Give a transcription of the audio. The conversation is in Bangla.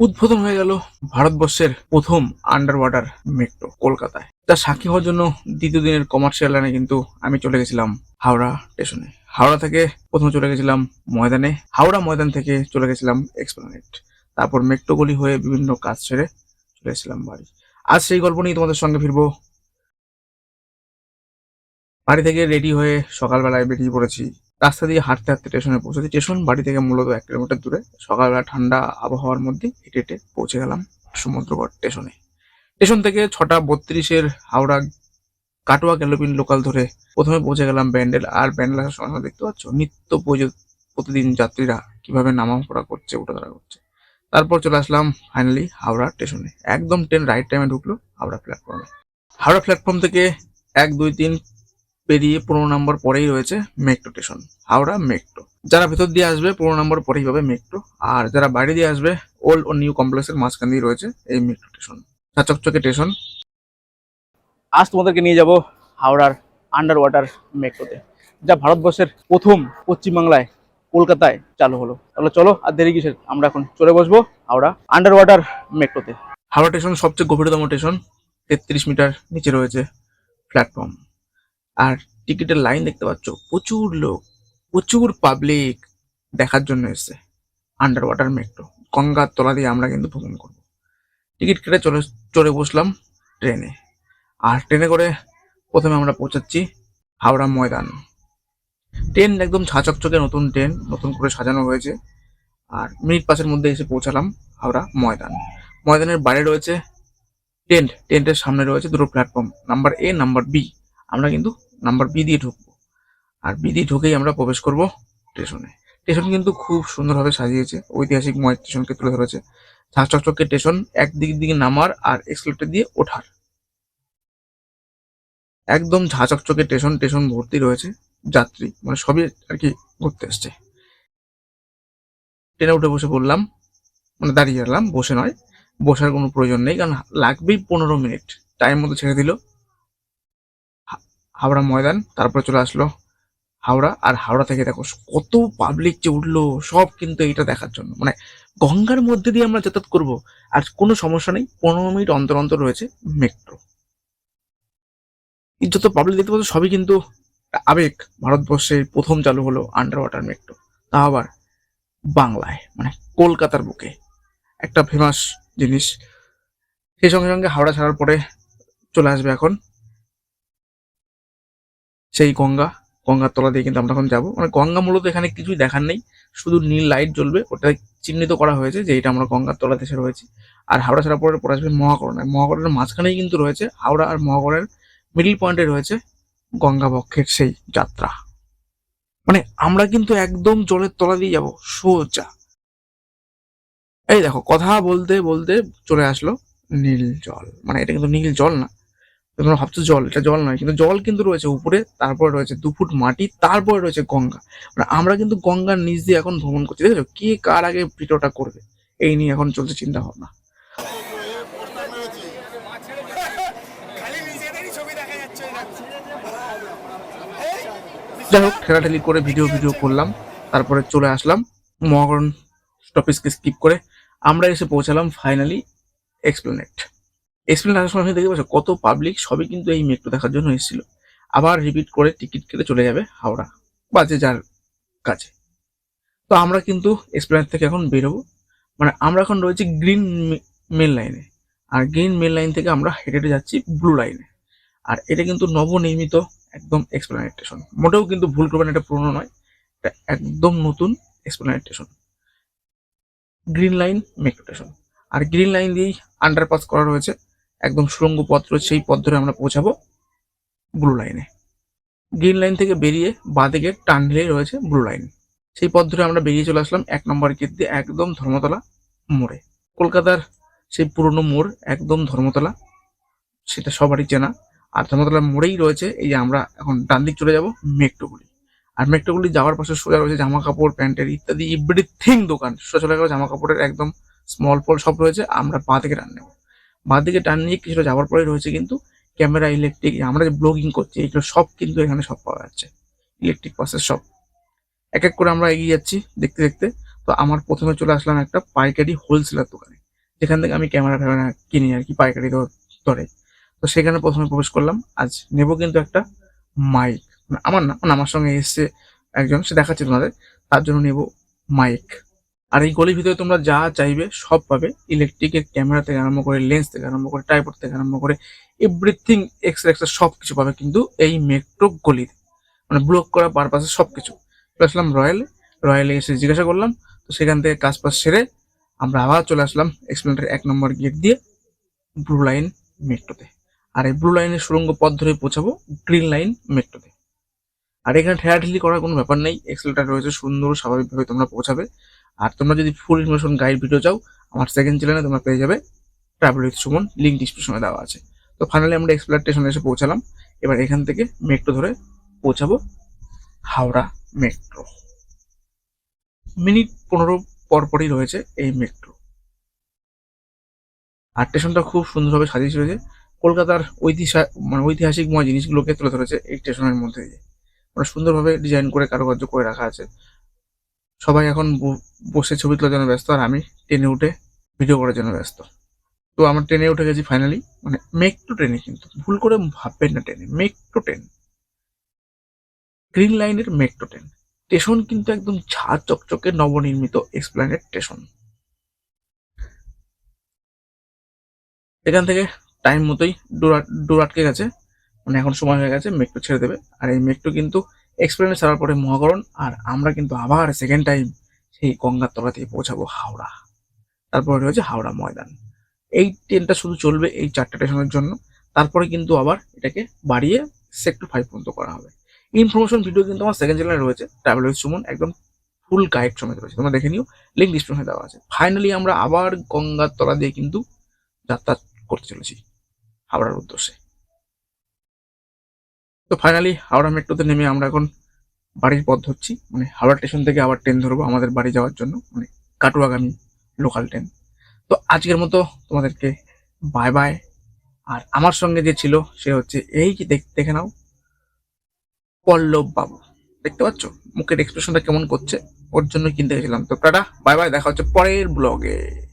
উদ্বোধন হয়ে গেল ভারতবর্ষের প্রথম আন্ডার ওয়াটার মেট্রো কলকাতায়। তার সাক্ষী হওয়ার জন্য দ্বিতীয় দিনের কমার্শিয়াল লাইনে কিন্তু আমি চলে গেছিলাম হাওড়া স্টেশনে হাওড়া থেকে প্রথমে চলে গেছিলাম ময়দানে। হাওড়া ময়দান থেকে চলে গেছিলাম এক্সপ্লানেট তারপর মেট্রো গলি হয়ে বিভিন্ন কাজ ছেড়ে চলে এসেছিলাম বাড়ি। আজ সেই গল্প নিয়ে তোমাদের সঙ্গে ফিরবো। বাড়ি থেকে রেডি হয়ে সকালবেলায় বেরিয়ে পড়েছি। রাস্তা দিয়ে হাঁটতে হাঁটতে স্টেশনে পৌঁছেছি স্টেশন বাড়ি থেকে মূলত এক কিলোমিটার দূরে সকালবেলা ঠান্ডা আবহাওয়ার মধ্যে হেঁটে হেঁটে পৌঁছে গেলাম সমুদ্রগড় স্টেশনে স্টেশন থেকে ছটা বত্রিশের হাওড়া কাটোয়া গ্যালোপিন লোকাল ধরে প্রথমে পৌঁছে গেলাম ব্যান্ডেল। আর ব্যান্ডেল আসার সময় দেখতে পাচ্ছ, নিত্য প্রতিদিন যাত্রীরা কীভাবে নামা পড়া করছে ওঠা দাঁড়া করছে। তারপর চলে আসলাম ফাইনালি হাওড়া স্টেশনে একদম ট্রেন রাইট টাইমে ঢুকলো হাওড়া প্ল্যাটফর্মে হাওড়া প্ল্যাটফর্ম থেকে এক, দুই, তিন পেরিয়ে পনেরো নম্বর পরেই রয়েছে মেট্রো স্টেশন হাওড়া মেট্রো। যারা ভেতর দিয়ে আসবে পনেরো নম্বর পরেই পাবে মেট্রো আর যারা বাইরে দিয়ে আসবে ওল্ড ও নিউ কমপ্লেক্সের মাঝখান দিয়ে রয়েছে এই মেট্রো স্টেশন চকচকে স্টেশন। আজ তোমাদেরকে নিয়ে যাব হাওড়ার আন্ডার ওয়াটার মেট্রোতে যা ভারতবর্ষের প্রথম পশ্চিমবাংলায় কলকাতায় চালু হলো। তাহলে চলো আর দেরি কিসের আমরা এখন চলে বসবো হাওড়া আন্ডার ওয়াটার মেট্রোতে। হাওড়া স্টেশন সবচেয়ে গভীরতম স্টেশন তেত্রিশ মিটার নিচে রয়েছে প্ল্যাটফর্ম আর টিকিটের লাইন দেখতে পাচ্ছ? প্রচুর লোক, প্রচুর পাবলিক দেখার জন্য এসছে। আন্ডার ওয়াটার মেট্রো গঙ্গার তলা দিয়ে আমরা কিন্তু ভ্রমণ করব। টিকিট কেটে চলে, চড়ে বসলাম ট্রেনে। আর ট্রেনে করে প্রথমে আমরা পৌঁছাচ্ছি হাওড়া ময়দান। ট্রেন একদম ঝাঁচকচকে নতুন ট্রেন, নতুন করে সাজানো হয়েছে। আর মিনিট পাঁচের মধ্যে এসে পৌঁছালাম হাওড়া ময়দান। ময়দানের বাইরে রয়েছে টেন্ট, টেন্টের সামনে রয়েছে দুটো platform number A number B আমরা কিন্তু নাম্বার বি দিয়ে ঢুকবো। আর বি দিয়ে ঢুকেই আমরা প্রবেশ করব স্টেশনে স্টেশন কিন্তু খুব সুন্দরভাবে সাজিয়েছে, ঐতিহাসিক ময় স্টেশনকে তুলে ধরেছে। ঝাঁকচকচকে স্টেশন একদিক দিকে নামার আর এক্সলেটার দিয়ে ওঠার। একদম ঝাঁচকচকে স্টেশন স্টেশন ভর্তি রয়েছে যাত্রী মানে সবই আর কি ঘুরতে এসছে। ট্রেনে উঠে বসে পড়লাম মানে দাঁড়িয়ে গেলাম, বসে নয়। বসার কোনো প্রয়োজন নেই, কারণ লাগবেই পনেরো মিনিট। টাইম মতো ছেড়ে দিল। হাওড়া ময়দান, তারপরে চলে আসলো হাওড়া। আর হাওড়া থেকে দেখো কত পাবলিক যে উঠল, সব কিন্তু এইটা দেখার জন্য। মানে গঙ্গার মধ্যে দিয়ে আমরা যাতায়াত করব, আর কোনো সমস্যা নেই, পনেরো মিনিট অন্তর অন্তর রয়েছে মেট্রো যত পাবলিক দেখতে পাচ্ছ, সবই কিন্তু আবেগ। ভারতবর্ষে প্রথম চালু হলো আন্ডার ওয়াটার মেট্রো তা আবার বাংলায় মানে কলকাতার বুকে। একটা ফেমাস জিনিস। সেই সঙ্গে সঙ্গে হাওড়া ছাড়ার পরে চলে আসবে এখন সেই গঙ্গা, গঙ্গার তলা দিয়ে কিন্তু আমরা এখন যাব। মানে গঙ্গা মূলত এখানে কিছুই দেখার নেই, শুধু নীল লাইট জ্বলবে ওটা চিহ্নিত করা হয়েছে যে এটা আমরা গঙ্গার তলা দেশে রয়েছি। আর হাওড়া ছাড়া পরে পরে আসবে মহাকরণে। মহাকরণের মাঝখানেই কিন্তু রয়েছে হাওড়া আর মহাকরণের মিডিল পয়েন্টে রয়েছে গঙ্গা পক্ষের সেই যাত্রা। মানে আমরা কিন্তু একদম জলের তলা দিয়ে যাব, সোজা। এই দেখো, কথা বলতে বলতে চলে আসলো নীল জল। মানে এটা কিন্তু নীল জল না। তোমরা ভাবছ জল, এটা জল নয়, কিন্তু জল কিন্তু রয়েছে উপরে, তারপরে রয়েছে দু ফুট মাটি, তারপরে রয়েছে গঙ্গা। মানে আমরা কিন্তু গঙ্গার নিচ দিয়ে এখন ভ্রমণ করছি, দেখেছ? কে কার আগে ভিডিওটা করবে? এই নিয়ে এখন চলছে চিন্তা ভাবনা যাই হোক, ঠেলাঠেলি করে ভিডিও ভিডিও করলাম, তারপরে চলে আসলাম, মহাকরণ স্টপেজকে স্কিপ করে, আমরা এসে পৌঁছালাম ফাইনালি এক্সপ্লেনেট এক্সপ্লেনেট আসার সময় দেখতে পাচ্ছ কত পাবলিক সবই কিন্তু এই মেট্রো দেখার জন্য এসেছিল। আবার রিপিট করে টিকিট কেটে চলে যাবে হাওড়া বা যে যার কাছে। তো আমরা কিন্তু এক্সপ্লেনেট থেকে এখন বেরোবো। মানে আমরা এখন রয়েছি গ্রিন মেল লাইনে আর গ্রিন মেল লাইন থেকে আমরা হেঁটে হেঁটে যাচ্ছি ব্লু লাইনে আর এটা কিন্তু নবনির্মিত একদম এক্সপ্লেনেট স্টেশন মোটেও কিন্তু ভুল করবেন এটা পুরনো নয়। এটা একদম নতুন Esplanade station green line metro station আর গ্রিন লাইন দিয়েই আন্ডারপাস করা রয়েছে। একদম সুরঙ্গ পথ রয়েছে সেই পথ ধরে আমরা পৌঁছাবো ব্লু লাইনে গ্রিন লাইন থেকে বেরিয়ে বাঁদিকে টান নিলেই রয়েছে ব্লু লাইন সেই পথ ধরে আমরা বেরিয়ে চলে আসলাম এক নম্বর গেট দিয়ে একদম ধর্মতলা মোড়ে। কলকাতার সেই পুরনো মোড় একদম ধর্মতলা, সেটা সবারই চেনা। আর ধর্মতলার মোড়েই রয়েছে এই যে আমরা এখন ডান দিক চলে যাব মেট্রোগুলি আর মেট্রোগুলি যাওয়ার পাশে সোজা রয়েছে জামা কাপড় প্যান্টের ইত্যাদি এভরিথিং দোকান। সোজা চলে গেল জামা কাপড়ের একদম স্মল পল সব রয়েছে, আমরা বাঁ দিকে টান নেব। বাঁ দিকে টান নিয়ে কিছুটা যাওয়ার পরে রয়েছে কিন্তু ক্যামেরা, ইলেকট্রিক, আমরা যে ব্লগিং করছি, এগুলো সব কিন্তু এখানে সব পাওয়া যাচ্ছে। ইলেকট্রিক পাসের সব। এক এক করে আমরা এগিয়ে যাচ্ছি দেখতে দেখতে। তো আমার প্রথমে চলে আসলাম একটা পাইকারি হোলসেলার দোকানে। যেখান থেকে আমি ক্যামেরা ফ্যামেরা কিনি আর কি, পাইকারি দর। তো সেখানে প্রথমে প্রবেশ করলাম। আজ নেব কিন্তু একটা মাইক। আমার না, আমার সঙ্গে এসছে একজন, সে দেখাচ্ছে তোমাদের। তার জন্য নেব মাইক। আর এই গলির ভিতরে তোমরা যা চাইবে সব পাবে। ইলেকট্রিকের ক্যামেরা থেকে আরম্ভ করে লেন্স থেকে আরম্ভ করে টাইপড থেকে আরম্ভ করে এভরিথিং এক্সট্রা এক্সট্রা সব কিছু পাবে কিন্তু এই মেট্রো গলিতে। মানে ব্লক করা পারপাসে সব কিছু চলে আসলাম রয়্যালে রয়্যালে এসে জিজ্ঞাসা করলাম, তো সেখান থেকে কাজ পাস সেরে আমরা আবার চলে আসলাম এক্সপ্লেনেটের এক নম্বর গেট দিয়ে ব্লু লাইন মেট্রোতে আর এই ব্লু লাইনের সুরঙ্গ পথ ধরে পৌঁছাবো গ্রিন লাইন মেট্রোতে আর এখানে ঠেলাঠেলি করার কোনো ব্যাপার নেই। এক্সেলেটার রয়েছে, সুন্দর স্বাভাবিকভাবে তোমরা পৌঁছাবে। আর তোমরা যদি ফুল ইনফরমেশন গাইড ভিডিও চাও, আমার সেকেন্ড চ্যানেলে তোমরা পেয়ে যাবে ট্রাভেল উইথ সুমন লিঙ্ক ডিসক্রিপশনে দেওয়া আছে। তো ফাইনালি আমরা এক্সপ্লেয়ার স্টেশনে এসে পৌঁছালাম। এবার এখান থেকে মেট্রো ধরে পৌঁছাবো হাওড়া মেট্রো মিনিট পনেরো পরপরই রয়েছে এই মেট্রো আর স্টেশনটা খুব সুন্দরভাবে সাজিয়েছে রয়েছে। কলকাতার ঐতিহাসিক মানে ঐতিহাসিকময় জিনিসগুলোকে তুলে ধরেছে এই স্টেশনের মধ্যে। দিয়ে মানে সুন্দরভাবে ডিজাইন করে কারুকার্য করে রাখা আছে। সবাই এখন বসে ছবি তোলার জন্য ব্যস্ত আর আমি ট্রেনে উঠে ভিডিও করার জন্য ব্যস্ত তো আমার ট্রেনে উঠে গেছি ফাইনালি মানে মেক টু ট্রেনে কিন্তু ভুল করে ভাববেন না ট্রেনে মেক টু ট্রেন গ্রিন লাইনের মেট্রো ট্রেন স্টেশন কিন্তু একদম ঝাঁ চকচকে নবনির্মিত এক্সপ্ল্যানেড স্টেশন এখান থেকে টাইম মতোই ডোর আট- ডোর আটকে গেছে মানে এখন সময় হয়ে গেছে মেট্রো ছেড়ে দেবে আর এই মেট্রো কিন্তু এক্সপ্লেনে ছাড়ার পরে মহাকরণ, আর আমরা কিন্তু আবার সেকেন্ড টাইম সেই গঙ্গার তলা থেকে পৌঁছাবো হাওড়া। তারপরে রয়েছে হাওড়া ময়দান। এই ট্রেনটা শুধু চলবে এই চারটে স্টেশনের জন্য। তারপরে কিন্তু আবার এটাকে বাড়িয়ে সেক্টর ফাইভ পর্যন্ত করা হবে। ইনফরমেশন ভিডিও কিন্তু আমার সেকেন্ড চ্যানেলে রয়েছে। ট্রাভেল উইথ সুমন একদম ফুল গাইড সমেত রয়েছে। তোমরা দেখে নিও লিঙ্ক ডিসক্রিপশনে দেওয়া আছে। ফাইনালি আমরা আবার গঙ্গার তলা দিয়ে কিন্তু যাত্রা করতে চলেছি হাওড়ার উদ্দেশ্যে। তো ফাইনালি হাওড়া মেট্রোতে নেমে আমরা এখন বাড়ির পথ ধরছি। মানে হাওড়া স্টেশন থেকে আবার ট্রেন ধরবো আমাদের বাড়ি যাওয়ার জন্য। মানে কাটুয়াগামী লোকাল ট্রেন তো আজকের মতো তোমাদেরকে বাই বাই আর আমার সঙ্গে যে ছিল, সে হচ্ছে এই যে দেখ- নাও পল্লব বাবু দেখতে পাচ্ছ? মুখের এক্সপ্রেশনটা কেমন করছে? ওর জন্য কিনতে গেছিলাম। তো টাটা বাই বাই দেখা হচ্ছে পরের ব্লগে